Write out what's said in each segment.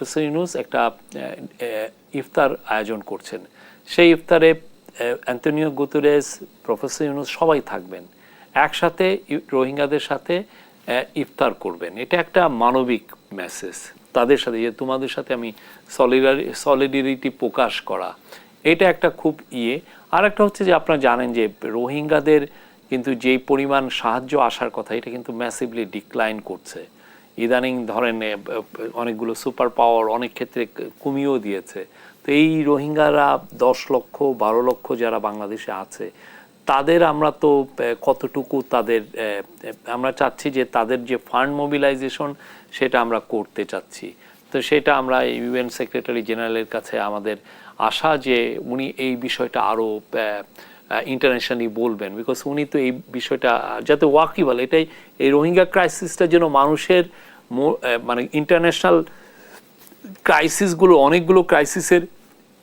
Professor Yunus একটা ইফতার আয়োজন করছেন। সেই ইফতারে অ্যান্টনিও গুতরেস প্রফেসর ইউনুস সবাই থাকবেন। একসাথে রোহিঙ্গাদের সাথে ইফতার করবেন। এটা একটা মানবিক মেসেজ তাদের সাথে, যে তোমাদের সাথে আমি সলিডারি সলিডারিটি প্রকাশ করা। এটা একটা খুব ইয়ে। আর একটা হচ্ছে যে আপনারা জানেন যে রোহিঙ্গাদের কিন্তু যেই পরিমাণ সাহায্য আসার কথা, এটা কিন্তু ম্যাসিভলি ডিক্লাইন করছে। ইদানিং ধরেন অনেকগুলো সুপার পাওয়ার অনেক ক্ষেত্রে কমিয়েও দিয়েছে। তো এই রোহিঙ্গারা দশ লক্ষ, বারো লক্ষ যারা বাংলাদেশে আছে, তাদের আমরা তো কতটুকু তাদের আমরা চাচ্ছি যে তাদের যে ফান্ড মোবিলাইজেশন সেটা আমরা করতে চাচ্ছি। তো সেটা আমরা ইউএন সেক্রেটারি জেনারেলের কাছে আমাদের আশা যে উনি এই বিষয়টা আরও ইন্টারন্যাশনালি বলবেন। বিকজ উনি তো এই বিষয়টা, যাতে ওয়াকিবল এটাই এই রোহিঙ্গা ক্রাইসিসটা যেন মানুষের মানে ইন্টারন্যাশনাল ক্রাইসিসগুলো অনেকগুলো ক্রাইসিসের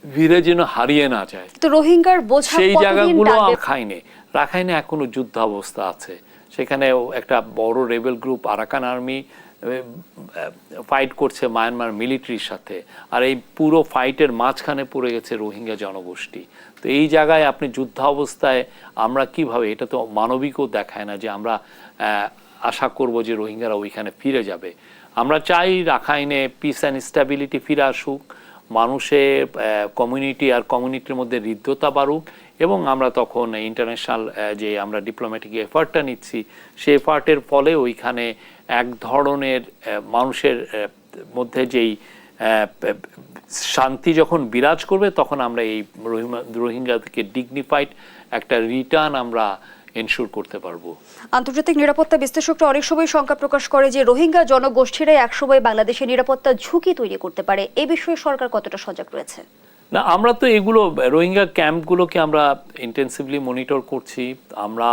ভিড়ে যেন হারিয়ে না যায়। তো রোহিঙ্গার বোঝা সেই জায়গাগুলো? রাখাইনে রাখাইনে এখনও যুদ্ধাবস্থা আছে। সেখানেও একটা বড় rebel group Arakan army fight করছে মায়ানমার মিলিটারির সাথে। আর এই পুরো ফাইটের মাঝখানে পড়ে গেছে রোহিঙ্গা জনগোষ্ঠী। তো এই জায়গায় আপনি যুদ্ধাবস্থায় আমরা কীভাবে এটা তো মানবিকও দেখায় না যে আমরা আহ, আশা করব যে রোহিঙ্গারা ওইখানে ফিরে যাবে। আমরা চাই রাখাইনে পিস অ্যান্ড স্ট্যাবিলিটি ফিরে আসুক মানুষের কমিউনিটি আর কমিউনিটির মধ্যে হৃদ্যতা বাড়ুক এবং আমরা তখন ইন্টারন্যাশনাল যে আমরা ডিপ্লোম্যাটিক এফার্টটা নিচ্ছি সেই এফার্টের ফলে ওইখানে এক ধরনের মানুষের মধ্যে যেই শান্তি যখন বিরাজ করবে তখন আমরা এই রোহিঙ্গা রোহিঙ্গাকে ডিগনিফাইড একটা রিটার্ন আমরা এনশিওর করতে পারব। আন্তর্জাতিক নিরাপত্তা বিশ্লেষকরা অনেক সময় শঙ্কা প্রকাশ করে যে রোহিঙ্গা জনগোষ্ঠীরাই একসময় বাংলাদেশের নিরাপত্তা ঝুঁকি তৈরি করতে পারে। এ বিষয়ে সরকার কতটা সজাগ রয়েছে? না আমরা তো এগুলো রোহিঙ্গা ক্যাম্পগুলোকে আমরা ইন্টেন্সিভলি মনিটর করছি। আমরা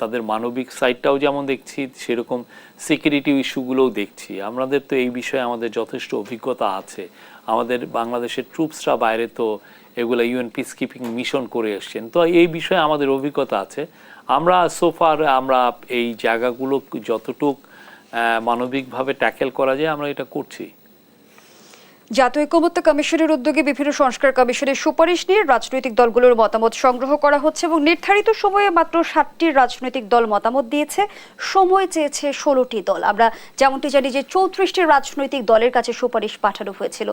তাদের মানবিক সাইডটাও যেমন দেখছি সেরকম সিকিউরিটি ইস্যুগুলোও দেখছি। আমাদের তো এই বিষয়ে আমাদের যথেষ্ট অভিজ্ঞতা আছে। আমাদের বাংলাদেশের ট্রুপসরা বাইরে তো এগুলো ইউএন পিস কিপিং মিশন করে এসছেন। তো এই বিষয়ে আমাদের অভিজ্ঞতা আছে। আমরা সোফার আমরা এই জায়গাগুলো যতটুক মানবিকভাবে ট্যাকেল করা যায় আমরা এটা করছি। জাতীয় ঐক্যমত্য কমিশনের উদ্যোগে বিভিন্ন সংস্কার কমিশনের সুপারিশ নিয়ে রাজনৈতিক দলগুলোর মতামত সংগ্রহ করা হচ্ছে এবং নির্ধারিত সময়ে মাত্র ষাটটি রাজনৈতিক দল মতামত দিয়েছে সময় চেয়েছে ষোলোটি দল। আমরা যেমনটি জানি যে চৌত্রিশটি রাজনৈতিক দলের কাছে সুপারিশ পাঠানো হয়েছিল।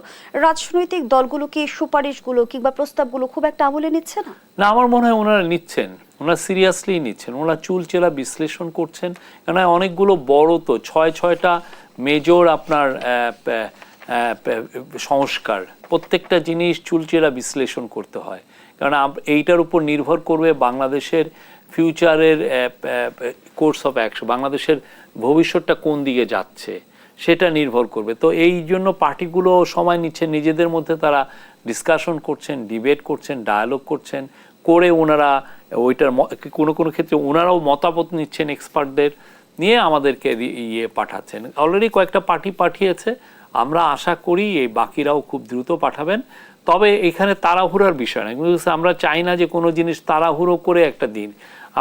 রাজনৈতিক দলগুলো কি সুপারিশগুলো কিংবা প্রস্তাবগুলো খুব একটা আমলে নিচ্ছে না? না আমার মনে হয় ওনারা নিচ্ছেন। ওনারা সিরিয়াসলি নিচ্ছেন, ওনারা চুলচেরা বিশ্লেষণ করছেন। কেন অনেকগুলো বড় তো, ছয় ছয়টা মেজর আপনার সংস্কার। প্রত্যেকটা জিনিস চুলচেরা বিশ্লেষণ করতে হয়। কারণ এইটার উপর নির্ভর করবে বাংলাদেশের ফিউচারের কোর্স অফ অ্যাকশন বাংলাদেশের ভবিষ্যৎটা কোন দিকে যাচ্ছে, সেটা নির্ভর করবে। তো এই জন্য পার্টিগুলো সময় নিচ্ছেন, নিজেদের মধ্যে তারা ডিসকাশন করছেন ডিবেট করছেন ডায়ালগ করছেন, করে ওনারা ওইটার কোনো কোনো ক্ষেত্রে ওনারাও মতামত নিচ্ছেন এক্সপার্টদের নিয়ে আমাদেরকে ইয়ে পাঠাচ্ছেন। অলরেডি কয়েকটা পার্টি পাঠিয়েছে। আমরা আশা করি এই বাকিরাও খুব দ্রুত পাঠাবেন। তবে এখানে তাড়াহুড়ার বিষয় না, কিন্তু আমরা চাই না যে কোনো জিনিস তাড়াহুড়ো করে একটা দিন।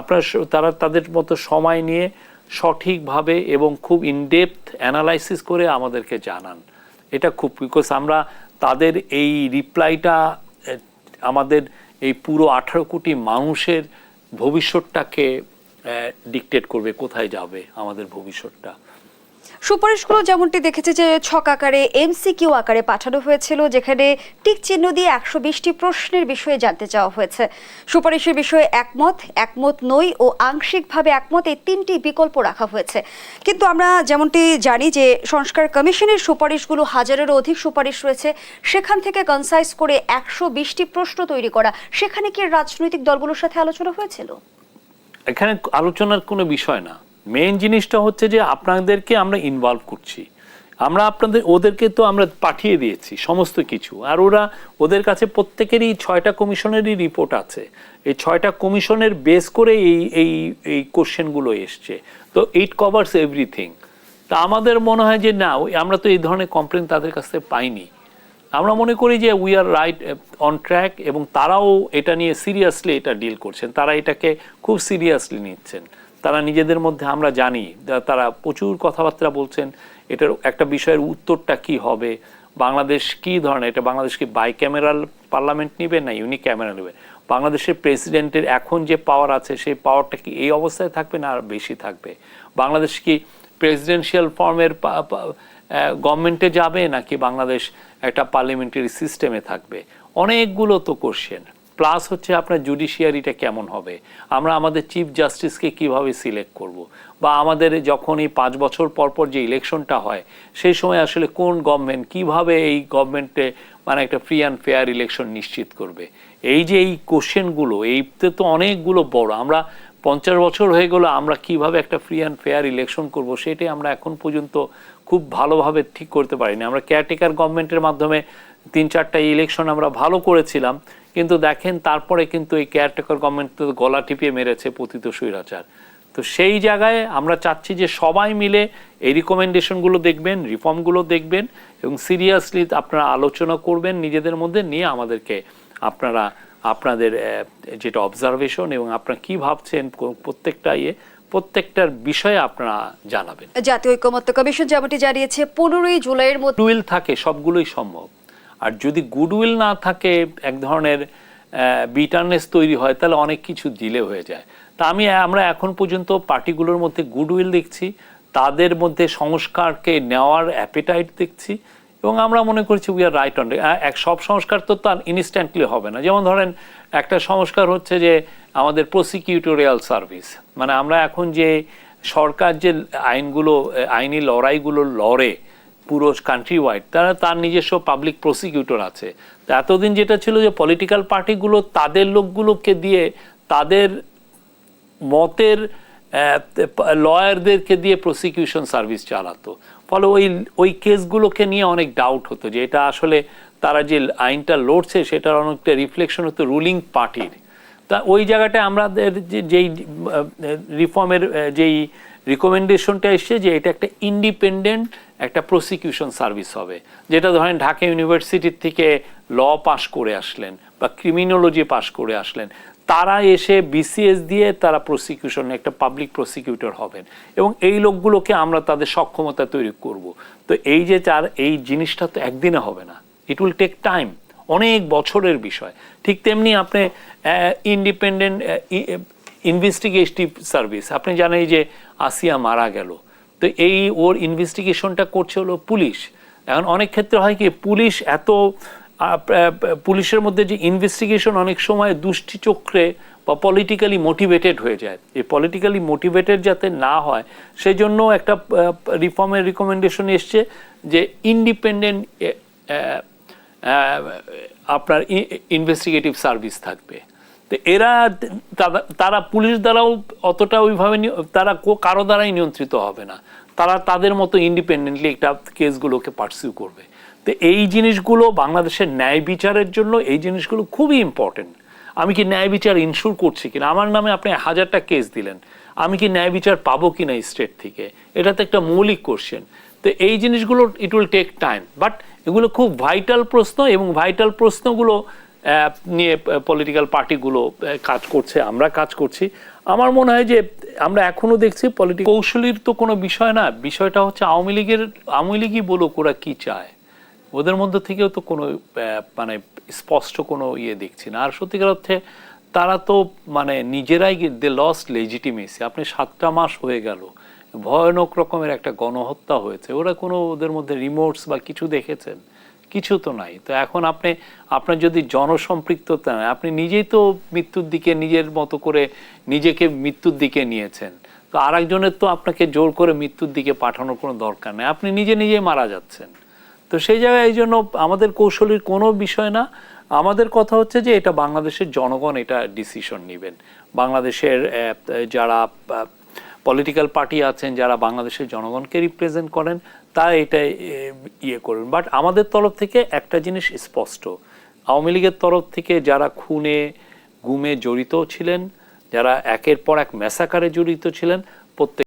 আপনার তারা তাদের মতো সময় নিয়ে সঠিকভাবে এবং খুব ইনডেপথ অ্যানালাইসিস করে আমাদেরকে জানান। এটা খুব বিকজ আমরা তাদের এই রিপ্লাইটা আমাদের এই পুরো আঠারো কোটি মানুষের ভবিষ্যৎটাকে ডিকটেট করবে কোথায় যাবে আমাদের ভবিষ্যৎটা? সুপারিশগুলো যেমনটি দেখেছে যে ছক আকারে এমসিকিউ আকারে পাঠানো হয়েছিল, যেখানে টিক চিহ্ন দিয়ে একশো বিশটি প্রশ্নের বিষয়ে জানতে চাওয়া হয়েছে। সুপারিশের বিষয়ে একমত একমত নই ও আংশিকভাবে একমত এই তিনটি বিকল্প রাখা হয়েছে। কিন্তু আমরা যেমনটি জানি যে সংস্কার কমিশনের সুপারিশগুলো হাজারেরও অধিক সুপারিশ রয়েছে, সেখান থেকে কনসাইজ করে একশো বিশটি প্রশ্ন তৈরি করা, সেখানে কি রাজনৈতিক দলগুলোর সাথে আলোচনা হয়েছিল? এখানে আলোচনার কোনো বিষয় না। মেইন জিনিসটা হচ্ছে যে আপনাদেরকে আমরা ইনভলভ করছি। আমরা আপনাদের, ওদেরকে তো আমরা পাঠিয়ে দিয়েছি সমস্ত কিছু। আর ওরা ওদের কাছে প্রত্যেকেরই ছয়টা কমিশনেরই রিপোর্ট আছে। এই ছয়টা কমিশনের বেস করে এই এই এই কোশ্চেনগুলো এসছে। তো ইট কভার্স এভরিথিং তা আমাদের মনে হয় যে না আমরা তো এই ধরনের কমপ্লেন তাদের কাছ থেকে পাইনি। আমরা মনে করি যে we are right on track এবং তারাও এটা নিয়ে সিরিয়াসলি এটা ডিল করছেন। তারা এটাকে খুব সিরিয়াসলি নিচ্ছেন। তারা নিজেদের মধ্যে, আমরা জানি তারা প্রচুর কথাবার্তা বলছেন, এটার একটা বিষয়ের উত্তরটা কি হবে, বাংলাদেশ কি ধরনের, এটা বাংলাদেশ কি বাই ক্যামেরাল পার্লামেন্ট নিবে না ইউনিক ক্যামেরা নেবে? বাংলাদেশের প্রেসিডেন্টের এখন যে পাওয়ার আছে, সেই পাওয়ারটা কি এই অবস্থায় থাকবে না আর বেশি থাকবে? বাংলাদেশ কি প্রেসিডেন্সিয়াল ফর্মের গভর্নমেন্টে যাবে নাকি বাংলাদেশ একটা পার্লামেন্টারি সিস্টেমে থাকবে? অনেকগুলো তো কোশ্চেন প্লাস হচ্ছে আপনার জুডিশিয়ারিটা কেমন হবে? আমরা আমাদের চিফ জাস্টিসকে কীভাবে সিলেক্ট করব? বা আমাদের যখন এই পাঁচ বছর পর পর যে ইলেকশনটা হয়, সেই সময় আসলে কোন গভর্নমেন্ট কীভাবে এই গভর্নমেন্টে মানে একটা ফ্রি অ্যান্ড ফেয়ার ইলেকশন নিশ্চিত করবে? এই যে এই কোশ্চেনগুলো এইতে তো অনেকগুলো বড়। আমরা পঞ্চাশ বছর হয়ে গেলো, আমরা কীভাবে একটা ফ্রি অ্যান্ড ফেয়ার ইলেকশন করব, সেটাই আমরা এখন পর্যন্ত খুব ভালোভাবে ঠিক করতে পারিনি। আমরা কেয়ারটেকার গভর্নমেন্টের মাধ্যমে তিন চারটা ইলেকশন আমরা ভালো করেছিলাম, কিন্তু দেখেন তারপরে কিন্তু এই কেয়ারটেকার গভর্নমেন্ট তো গলা টিপিয়ে মেরেছে পতিত স্বৈরাচার। তো সেই জায়গায় আমরা চাচ্ছি যে সবাই মিলে এই রিকমেন্ডেশনগুলো দেখবেন রিফর্মগুলো দেখবেন এবং সিরিয়াসলি আপনারা আলোচনা করবেন নিজেদের মধ্যে নিয়ে আমাদেরকে আপনারা, আপনাদের যেটা অবজারভেশন এবং আপনারা কি ভাবছেন, প্রত্যেকটা ইয়ে প্রত্যেকটার বিষয়ে আপনারা জানাবেন। জাতীয় ঐক্যমত্য কমিশন যেমনটি জানিয়েছে পনেরোই জুলাইয়ের মধ্যে গুডউইল থাকে সবগুলোই সম্ভব। আর যদি গুডউইল না থাকে এক ধরনের বিটারনেস তৈরি হয় তাহলে অনেক কিছু দিলে হয়ে যায়। তা আমি আমরা এখন পর্যন্ত পার্টিগুলোর মধ্যে গুডউইল দেখছি তাদের মধ্যে সংস্কারকে নেওয়ার অ্যাপেটাইট দেখছি এবং আমরা মনে করছি উই আর রাইট অন এক সব সংস্কার তো তার ইনস্ট্যান্টলি হবে না। যেমন ধরেন একটা সংস্কার হচ্ছে যে আমাদের প্রসিকিউটোরিয়াল সার্ভিস মানে আমরা এখন যে সরকার যে আইনগুলো, আইনি লড়াইগুলো লড়ে পুরো কান্ট্রি ওয়াইড তারা তার নিজস্ব পাবলিক প্রসিকিউটর আছে। এতদিন যেটা ছিল যে পলিটিক্যাল পার্টিগুলো তাদের লোকগুলোকে দিয়ে তাদের মতের লয়ারদেরকে দিয়ে প্রসিকিউশন সার্ভিস চালাতো। ফলে ওই ওই কেসগুলোকে নিয়ে অনেক ডাউট হতো যে এটা আসলে তারা যে আইনটা লড়ছে সেটার অনেকটা রিফ্লেকশন হতো রুলিং পার্টির তা ওই জায়গাটায় আমাদের যেই রিফর্মের যেই রিকমেন্ডেশনটা এসছে যে এটা একটা ইন্ডিপেন্ডেন্ট একটা প্রসিকিউশন সার্ভিস হবে। যেটা ধরেন ঢাকা ইউনিভার্সিটির থেকে ল পাশ করে আসলেন বা ক্রিমিনোলজি পাশ করে আসলেন। তারা এসে বিসিএস দিয়ে তারা প্রসিকিউশন একটা পাবলিক প্রসিকিউটর হবেন। এবং এই লোকগুলোকে আমরা তাদের সক্ষমতা তৈরি করব। তো এই যে তার, এই জিনিসটা তো একদিনে হবে না। ইট উইল টেক টাইম অনেক বছরের বিষয়। ঠিক তেমনি আপনি ইন্ডিপেন্ডেন্ট ইনভেস্টিগেটিভ সার্ভিস আপনি জানেন যে আসিয়া মারা গেল। তো এই ওর ইনভেস্টিগেশনটা করছে হলো পুলিশ। এখন অনেক ক্ষেত্রে হয় কি, পুলিশ এত পুলিশের মধ্যে যে ইনভেস্টিগেশন অনেক সময় দুষ্টি চক্রে বা পলিটিক্যালি মোটিভেটেড হয়ে যায়। এই পলিটিক্যালি মোটিভেটেড যাতে না হয় সেই জন্য একটা রিফর্মের রিকমেন্ডেশন এসছে যে ইন্ডিপেন্ডেন্ট আপনার ইনভেস্টিগেটিভ সার্ভিস থাকবে। তো এরা তারা- পুলিশ দ্বারাও অতটা ওইভাবে তারা কারও দ্বারাই নিয়ন্ত্রিত হবে না। তারা তাদের মতো ইন্ডিপেন্ডেন্টলি একটা কেসগুলোকে পার্সিউ করবে। তো এই জিনিসগুলো বাংলাদেশের ন্যায় বিচারের জন্য এই জিনিসগুলো খুবই ইম্পর্টেন্ট আমি কি ন্যায় বিচার ইনস্যুর করছি কিনা? আমার নামে আপনি হাজারটা কেস দিলেন। আমি কি ন্যায় বিচার পাবো কিনা স্টেট থেকে? এটা তো একটা মৌলিক কোশ্চেন তো এই জিনিসগুলো it will take time but এগুলো খুব ভাইটাল প্রশ্ন এবং ভাইটাল প্রশ্নগুলো নিয়ে পলিটিক্যাল পার্টিগুলো কাজ করছে, আমরা কাজ করছি। আমার মনে হয় যে আমরা এখনও দেখছি পলিটিক কৌশলীর তো কোনো বিষয় না। বিষয়টা হচ্ছে আওয়ামী লীগের আওয়ামী লীগই বলুক ওরা কি চায়। ওদের মধ্যে থেকেও তো কোনো মানে স্পষ্ট কোনো ইয়ে দেখছি না। আর সত্যিকার অর্থে তারা তো মানে নিজেরাই দে লস্ট লেজিটিমেসি আপনি সাতটা মাস হয়ে গেল, ভয়ানক রকমের একটা গণহত্যা হয়েছে। ওরা কোনো ওদের মধ্যে রিমোটস বা কিছু দেখেছেন? কিছু তো নাই। তো এখন আপনি, আপনার যদি জনসম্পৃক্ততা আপনি নিজেই তো মৃত্যুর দিকে নিজের মতো করে নিজেকে মৃত্যুর দিকে নিয়েছেন। তো আরেকজনের তো আপনাকে জোর করে মৃত্যুর দিকে পাঠানোর কোনো দরকার নেই। আপনি নিজে নিজেই মারা যাচ্ছেন। তো সেই জায়গায় এই জন্য আমাদের কৌশলীর কোনো বিষয় না। আমাদের কথা হচ্ছে যে এটা বাংলাদেশের জনগণ এটা ডিসিশন নেবেন। বাংলাদেশের যারা পলিটিক্যাল পার্টি আছেন, যারা বাংলাদেশের জনগণকে রিপ্রেজেন্ট করেন, তারা এটা ইয়ে করবেন বাট আমাদের তরফ থেকে একটা জিনিস স্পষ্ট। আওয়ামী লীগের তরফ থেকে যারা খুনে, গুমে জড়িত ছিলেন, যারা একের পর এক ম্যাসাকারে জড়িত ছিলেন, প্রত্যেক